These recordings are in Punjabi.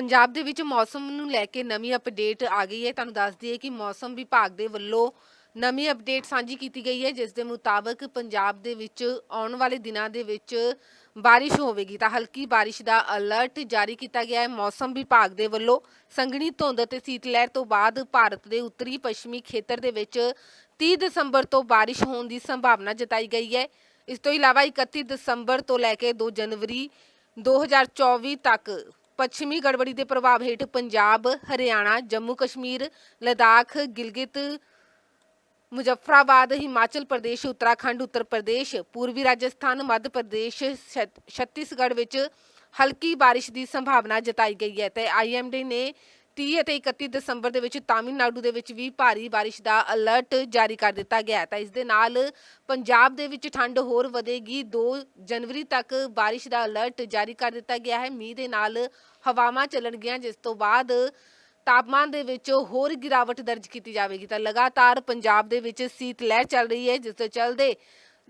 ਪੰਜਾਬ ਦੇ ਵਿੱਚ ਮੌਸਮ ਨੂੰ ਲੈ ਕੇ ਨਵੀਂ ਅਪਡੇਟ ਆ ਗਈ ਹੈ। ਤੁਹਾਨੂੰ ਦੱਸ ਦਈਏ ਕਿ ਮੌਸਮ ਵਿਭਾਗ ਦੇ ਵੱਲੋਂ ਨਵੀਂ ਅਪਡੇਟ ਸਾਂਝੀ ਕੀਤੀ ਗਈ ਹੈ, ਜਿਸ ਦੇ ਮੁਤਾਬਕ ਪੰਜਾਬ ਦੇ ਵਿੱਚ ਆਉਣ ਵਾਲੇ ਦਿਨਾਂ ਦੇ ਵਿੱਚ ਬਾਰਿਸ਼ ਹੋਵੇਗੀ। ਤਾਂ ਹਲਕੀ ਬਾਰਿਸ਼ ਦਾ ਅਲਰਟ ਜਾਰੀ ਕੀਤਾ ਗਿਆ ਹੈ ਮੌਸਮ ਵਿਭਾਗ ਦੇ ਵੱਲੋਂ। ਸੰਘਣੀ ਧੁੰਦ ਅਤੇ ਸੀਤ ਲਹਿਰ ਤੋਂ ਬਾਅਦ ਭਾਰਤ ਦੇ ਉੱਤਰੀ ਪੱਛਮੀ ਖੇਤਰ ਦੇ ਵਿੱਚ 30 ਦਸੰਬਰ ਤੋਂ ਬਾਰਿਸ਼ ਹੋਣ ਦੀ ਸੰਭਾਵਨਾ ਜਤਾਈ ਗਈ ਹੈ। ਇਸ ਤੋਂ ਇਲਾਵਾ 31 ਦਸੰਬਰ ਤੋਂ ਲੈ ਕੇ 2 ਜਨਵਰੀ 2024 ਤੱਕ ਪੱਛਮੀ ਗੜਬੜੀ ਦੇ ਪ੍ਰਭਾਵ ਹੇਠ ਪੰਜਾਬ, ਹਰਿਆਣਾ, ਜੰਮੂ ਕਸ਼ਮੀਰ, ਲਦਾਖ, ਗਿਲਗਿਤ, ਮੁਜ਼ੱਫਰਾਬਾਦ, ਹਿਮਾਚਲ ਪ੍ਰਦੇਸ਼, ਉੱਤਰਾਖੰਡ, ਉੱਤਰ ਪ੍ਰਦੇਸ਼, ਪੂਰਬੀ ਰਾਜਸਥਾਨ, ਮੱਧ ਪ੍ਰਦੇਸ਼, ਛਤ- ਛੱਤੀਸਗੜ੍ਹ ਵਿੱਚ ਹਲਕੀ ਬਾਰਿਸ਼ ਦੀ ਸੰਭਾਵਨਾ ਜਤਾਈ ਗਈ ਹੈ ਤੇ ਆਈਐਮਡੀ ਨੇ 30 ਅਤੇ 31 ਦਸੰਬਰ ਦੇ ਵਿੱਚ ਤਾਮਿਲਨਾਡੂ ਦੇ ਵਿੱਚ ਵੀ ਭਾਰੀ ਬਾਰਿਸ਼ ਦਾ ਅਲਰਟ ਜਾਰੀ ਕਰ ਦਿੱਤਾ ਗਿਆ ਤਾਂ ਇਸ ਦੇ ਨਾਲ ਪੰਜਾਬ ਦੇ ਵਿੱਚ ਠੰਡ ਹੋਰ ਵਧੇਗੀ। 2 ਜਨਵਰੀ ਤੱਕ ਬਾਰਿਸ਼ ਦਾ ਅਲਰਟ ਜਾਰੀ ਕਰ ਦਿੱਤਾ ਗਿਆ ਹੈ। ਮੀਂਹ ਦੇ ਨਾਲ ਹਵਾਵਾਂ ਚੱਲਣਗੀਆਂ ਜਿਸ ਤੋਂ ਬਾਅਦ ਤਾਪਮਾਨ ਦੇ ਵਿੱਚ ਹੋਰ ਗਿਰਾਵਟ ਦਰਜ ਕੀਤੀ ਜਾਵੇਗੀ। ਤਾਂ ਲਗਾਤਾਰ ਪੰਜਾਬ ਦੇ ਵਿੱਚ ਸੀਤ ਲਹਿਰ ਚੱਲ ਰਹੀ ਹੈ, ਜਿਸ ਦੇ ਚੱਲਦੇ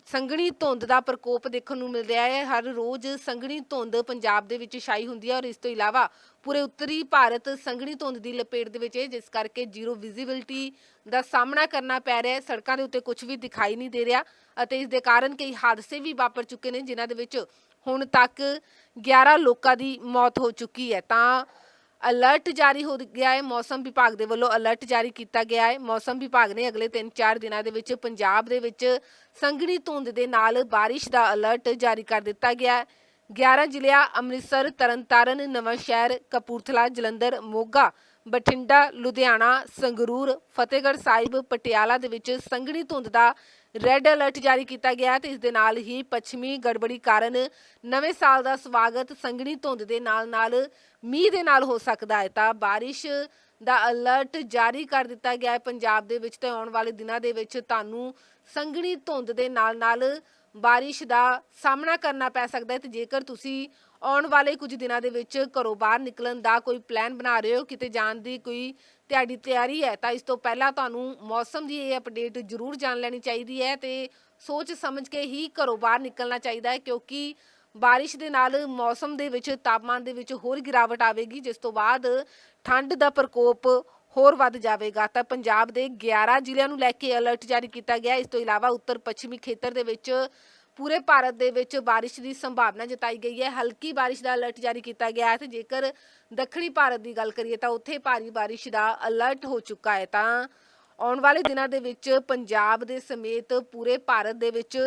ਸੰਘਣੀ ਧੁੰਦ ਦਾ ਪ੍ਰਕੋਪ ਦੇਖਣ ਨੂੰ ਮਿਲ ਰਿਹਾ ਹੈ। ਹਰ ਰੋਜ਼ ਸੰਘਣੀ ਧੁੰਦ ਪੰਜਾਬ ਦੇ ਵਿੱਚ ਛਾਈ ਹੁੰਦੀ ਹੈ ਔਰ ਇਸ ਤੋਂ ਇਲਾਵਾ ਪੂਰੇ ਉੱਤਰੀ ਭਾਰਤ ਸੰਘਣੀ ਧੁੰਦ ਦੀ ਲਪੇਟ ਦੇ ਵਿੱਚ ਹੈ, ਜਿਸ ਕਰਕੇ ਜ਼ੀਰੋ ਵਿਜ਼ਿਬਿਲਟੀ ਦਾ ਸਾਹਮਣਾ ਕਰਨਾ ਪੈ ਰਿਹਾ ਹੈ। ਸੜਕਾਂ ਦੇ ਉੱਤੇ ਕੁਝ ਵੀ ਦਿਖਾਈ ਨਹੀਂ ਦੇ ਰਿਹਾ ਅਤੇ ਇਸ ਦੇ ਕਾਰਨ ਕਈ ਹਾਦਸੇ ਵੀ ਵਾਪਰ ਚੁੱਕੇ ਨੇ, ਜਿਨ੍ਹਾਂ ਦੇ ਵਿੱਚ ਹੁਣ ਤੱਕ 11 ਲੋਕਾਂ ਦੀ ਮੌਤ ਹੋ ਚੁੱਕੀ ਹੈ। ਤਾਂ ਅਲਰਟ ਜਾਰੀ ਹੋ ਗਿਆ ਹੈ, ਮੌਸਮ ਵਿਭਾਗ ਦੇ ਵੱਲੋਂ ਅਲਰਟ ਜਾਰੀ ਕੀਤਾ ਗਿਆ ਹੈ। ਮੌਸਮ ਵਿਭਾਗ ਨੇ ਅਗਲੇ 3-4 ਦਿਨਾਂ ਦੇ ਵਿੱਚ ਪੰਜਾਬ ਦੇ ਵਿੱਚ ਸੰਘਣੀ ਧੁੰਦ ਦੇ ਨਾਲ ਬਾਰਿਸ਼ ਦਾ ਅਲਰਟ ਜਾਰੀ ਕਰ ਦਿੱਤਾ ਗਿਆ ਹੈ। 11 ਜ਼ਿਲ੍ਹਿਆਂ, ਅੰਮ੍ਰਿਤਸਰ, ਤਰਨਤਾਰਨ, ਨਵਾਂਸ਼ਹਿਰ, ਕਪੂਰਥਲਾ, ਜਲੰਧਰ, ਮੋਗਾ ਬਠਿੰਡਾ, ਲੁਧਿਆਣਾ, ਸੰਗਰੂਰ, ਫਤਿਹਗੜ੍ਹ ਸਾਹਿਬ, ਪਟਿਆਲਾ ਦੇ ਵਿੱਚ ਸੰਘਣੀ ਧੁੰਦ ਦਾ ਰੈੱਡ ਅਲਰਟ ਜਾਰੀ ਕੀਤਾ ਗਿਆ ਹੈ ਤੇ ਇਸ ਦੇ ਨਾਲ ਹੀ ਪੱਛਮੀ ਗੜਬੜੀ ਕਾਰਨ ਨਵੇਂ ਸਾਲ ਦਾ ਸਵਾਗਤ ਸੰਘਣੀ ਧੁੰਦ ਦੇ ਨਾਲ-ਨਾਲ ਮੀਂਹ ਦੇ ਨਾਲ ਹੋ ਸਕਦਾ ਹੈ। ਤਾਂ ਬਾਰਿਸ਼ ਦਾ ਅਲਰਟ ਜਾਰੀ ਕਰ ਦਿੱਤਾ ਗਿਆ ਹੈ। ਪੰਜਾਬ ਦੇ ਵਿੱਚ ਤੇ ਆਉਣ ਵਾਲੇ ਦਿਨਾਂ ਦੇ ਵਿੱਚ ਤੁਹਾਨੂੰ ਸੰਘਣੀ ਧੁੰਦ ਦੇ ਨਾਲ-ਨਾਲ ਬਾਰਿਸ਼ ਦਾ ਸਾਹਮਣਾ ਕਰਨਾ ਪੈ ਸਕਦਾ ਹੈ ਤੇ ਜੇਕਰ ਤੁਸੀਂ ਆਉਣ ਵਾਲੇ ਕੁਝ ਦਿਨਾਂ ਦੇ ਵਿੱਚ ਘਰੋਂ ਬਾਹਰ ਨਿਕਲਣ ਦਾ ਕੋਈ ਪਲਾਨ ਬਣਾ ਰਹੇ ਹੋ? ਕਿਤੇ ਜਾਣ ਦੀ ਕੋਈ ਤੁਹਾਡੀ ਤਿਆਰੀ ਹੈ? ਤਾਂ ਇਸ ਤੋਂ ਪਹਿਲਾਂ ਤੁਹਾਨੂੰ ਮੌਸਮ ਦੀ ਇਹ ਅਪਡੇਟ ਜ਼ਰੂਰ ਜਾਣ ਲੈਣੀ ਚਾਹੀਦੀ ਹੈ ਤੇ ਸੋਚ ਸਮਝ ਕੇ ਹੀ ਘਰੋਂ ਬਾਹਰ ਨਿਕਲਣਾ ਚਾਹੀਦਾ ਹੈ ਕਿਉਂਕਿ ਬਾਰਿਸ਼ ਦੇ ਨਾਲ ਮੌਸਮ ਦੇ ਵਿੱਚ, ਤਾਪਮਾਨ ਦੇ ਵਿੱਚ ਹੋਰ ਗਿਰਾਵਟ ਆਵੇਗੀ, ਜਿਸ ਤੋਂ ਬਾਅਦ ਠੰਡ ਦਾ ਪ੍ਰਕੋਪ ਹੋਰ ਵੱਧ ਜਾਵੇਗਾ। ਤਾਂ ਪੰਜਾਬ ਦੇ 11 ਜ਼ਿਲ੍ਹਿਆਂ ਨੂੰ ਲੈ ਕੇ ਅਲਰਟ ਜਾਰੀ ਕੀਤਾ ਗਿਆ। ਇਸ ਤੋਂ ਇਲਾਵਾ ਉੱਤਰ ਪੱਛਮੀ ਖੇਤਰ ਦੇ ਵਿੱਚ ਪੂਰੇ ਭਾਰਤ ਦੇ ਵਿੱਚ ਬਾਰਿਸ਼ ਦੀ ਸੰਭਾਵਨਾ ਜਤਾਈ ਗਈ ਹੈ। ਹਲਕੀ ਬਾਰਿਸ਼ ਦਾ ਅਲਰਟ ਜਾਰੀ ਕੀਤਾ ਗਿਆ ਹੈ ਤੇ ਜੇਕਰ ਦੱਖਣੀ ਭਾਰਤ ਦੀ ਗੱਲ ਕਰੀਏ ਤਾਂ ਉੱਥੇ ਭਾਰੀ ਬਾਰਿਸ਼ ਦਾ ਅਲਰਟ ਹੋ ਚੁੱਕਾ ਹੈ। ਤਾਂ ਆਉਣ ਵਾਲੇ ਦਿਨਾਂ ਦੇ ਵਿੱਚ ਪੰਜਾਬ ਦੇ ਸਮੇਤ ਪੂਰੇ ਭਾਰਤ ਦੇ ਵਿੱਚ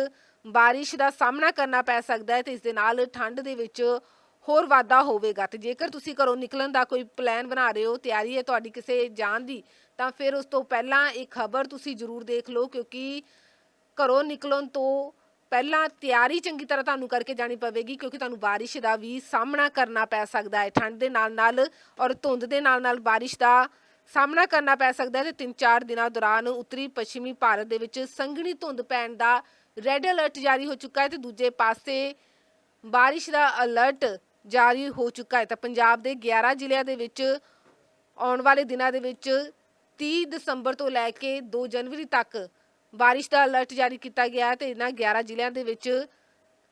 ਬਾਰਿਸ਼ ਦਾ ਸਾਹਮਣਾ ਕਰਨਾ ਪੈ ਸਕਦਾ ਹੈ ਤੇ ਇਸ ਦੇ ਨਾਲ ਠੰਡ ਦੇ ਵਿੱਚ ਹੋਰ ਵਾਧਾ ਹੋਵੇਗਾ। ਤੇ ਜੇਕਰ ਤੁਸੀਂ ਘਰੋਂ ਨਿਕਲਣ ਦਾ ਕੋਈ ਪਲਾਨ ਬਣਾ ਰਹੇ ਹੋ, ਤਿਆਰੀ ਹੈ ਤੁਹਾਡੀ ਕਿਸੇ ਜਾਣ ਦੀ, ਤਾਂ ਫਿਰ ਉਸ ਤੋਂ ਪਹਿਲਾਂ ਇਹ ਖਬਰ ਤੁਸੀਂ ਜ਼ਰੂਰ ਦੇਖ ਲਓ ਕਿਉਂਕਿ ਘਰੋਂ ਨਿਕਲਣ ਤੋਂ ਪਹਿਲਾਂ ਤਿਆਰੀ ਚੰਗੀ ਤਰ੍ਹਾਂ ਤੁਹਾਨੂੰ ਕਰਕੇ ਜਾਣੀ ਪਵੇਗੀ, ਕਿਉਂਕਿ ਤੁਹਾਨੂੰ ਬਾਰਿਸ਼ ਦਾ ਵੀ ਸਾਹਮਣਾ ਕਰਨਾ ਪੈ ਸਕਦਾ ਹੈ। ਠੰਡ ਦੇ ਨਾਲ ਨਾਲ ਔਰ ਧੁੰਦ ਦੇ ਨਾਲ ਨਾਲ ਬਾਰਿਸ਼ ਦਾ ਸਾਹਮਣਾ ਕਰਨਾ ਪੈ ਸਕਦਾ ਹੈ ਤੇ 3-4 ਦਿਨਾਂ ਦੌਰਾਨ ਉੱਤਰੀ ਪੱਛਮੀ ਭਾਰਤ ਦੇ ਵਿੱਚ ਸੰਘਣੀ ਧੁੰਦ ਪੈਣ ਦਾ ਰੈੱਡ ਅਲਰਟ ਜਾਰੀ ਹੋ ਚੁੱਕਾ ਹੈ ਤੇ ਦੂਜੇ ਪਾਸੇ ਬਾਰਿਸ਼ ਦਾ ਅਲਰਟ ਜਾਰੀ ਹੋ ਚੁੱਕਾ ਹੈ। ਤਾਂ ਪੰਜਾਬ ਦੇ 11 ਜ਼ਿਲ੍ਹਿਆਂ ਦੇ ਵਿੱਚ ਆਉਣ ਵਾਲੇ ਦਿਨਾਂ ਦੇ ਵਿੱਚ 30 ਦਸੰਬਰ ਤੋਂ ਲੈ ਕੇ 2 ਜਨਵਰੀ ਤੱਕ ਬਾਰਿਸ਼ ਦਾ ਅਲਰਟ ਜਾਰੀ ਕੀਤਾ ਗਿਆ ਹੈ ਤੇ ਇਹਨਾਂ 11 ਜ਼ਿਲ੍ਹਿਆਂ ਦੇ ਵਿੱਚ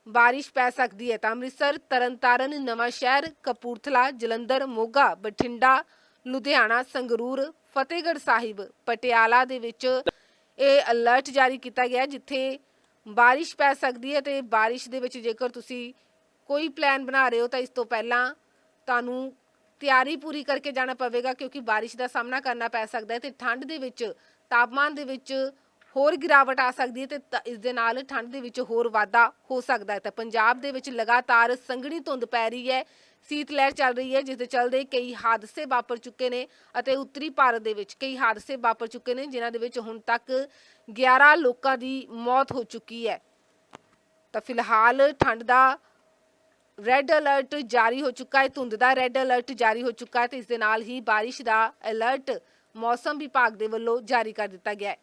ਬਾਰਿਸ਼ ਪੈ ਸਕਦੀ ਹੈ ਤਾਂ ਅੰਮ੍ਰਿਤਸਰ, ਤਰਨਤਾਰਨ ਨਵਾਂਸ਼ਹਿਰ ਕਪੂਰਥਲਾ, ਜਲੰਧਰ, ਮੋਗਾ, ਬਠਿੰਡਾ, ਲੁਧਿਆਣਾ, ਸੰਗਰੂਰ, ਫਤਿਹਗੜ੍ਹ ਸਾਹਿਬ, ਪਟਿਆਲਾ ਦੇ ਵਿੱਚ ਇਹ ਅਲਰਟ ਜਾਰੀ ਕੀਤਾ ਗਿਆ ਜਿੱਥੇ ਬਾਰਿਸ਼ ਪੈ ਸਕਦੀ ਹੈ ਤੇ ਬਾਰਿਸ਼ ਦੇ ਵਿੱਚ ਜੇਕਰ ਤੁਸੀਂ ਕੋਈ ਪਲਾਨ ਬਣਾ ਰਹੇ ਹੋ ਤਾਂ ਇਸ ਤੋਂ ਪਹਿਲਾਂ ਤੁਹਾਨੂੰ ਤਿਆਰੀ ਪੂਰੀ ਕਰਕੇ ਜਾਣਾ ਪਵੇਗਾ ਕਿਉਂਕਿ ਬਾਰਿਸ਼ ਦਾ ਸਾਹਮਣਾ ਕਰਨਾ ਪੈ ਸਕਦਾ ਹੈ ਤੇ ਠੰਡ ਦੇ ਵਿੱਚ, ਤਾਪਮਾਨ ਦੇ ਵਿੱਚ ਹੋਰ ਗਿਰਾਵਟ ਆ ਸਕਦੀ ਹੈ ਤੇ ਤ- ਇਸ ਦੇ ਨਾਲ ਠੰਡ ਦੇ ਵਿੱਚ ਹੋਰ ਵਾਧਾ ਹੋ ਸਕਦਾ ਹੈ। ਤਾਂ ਪੰਜਾਬ ਦੇ ਵਿੱਚ ਲਗਾਤਾਰ ਸੰਘਣੀ ਧੁੰਦ ਪੈ ਰਹੀ ਹੈ, ਸੀਤ ਲਹਿਰ ਚੱਲ ਰਹੀ ਹੈ, ਜਿਸ ਦੇ ਚੱਲਦੇ ਕਈ ਹਾਦਸੇ ਵਾਪਰ ਚੁੱਕੇ ਨੇ ਅਤੇ ਉੱਤਰੀ ਭਾਰਤ ਦੇ ਵਿੱਚ ਕਈ ਹਾਦਸੇ ਵਾਪਰ ਚੁੱਕੇ ਨੇ, ਜਿਨ੍ਹਾਂ ਦੇ ਵਿੱਚ ਹੁਣ ਤੱਕ 11 ਲੋਕਾਂ ਦੀ ਮੌਤ ਹੋ ਚੁੱਕੀ ਹੈ। ਤਾਂ ਫਿਲਹਾਲ ਠੰਡ ਦਾ ਰੈੱਡ ਅਲਰਟ ਜਾਰੀ ਹੋ ਚੁੱਕਾ ਹੈ, ਧੁੰਦ ਦਾ ਰੈੱਡ ਅਲਰਟ ਜਾਰੀ ਹੋ ਚੁੱਕਾ ਹੈ ਤੇ ਇਸ ਦੇ ਨਾਲ ਹੀ ਬਾਰਿਸ਼ ਦਾ ਅਲਰਟ ਮੌਸਮ ਵਿਭਾਗ ਦੇ ਵੱਲੋਂ ਜਾਰੀ ਕਰ ਦਿੱਤਾ ਗਿਆ ਹੈ।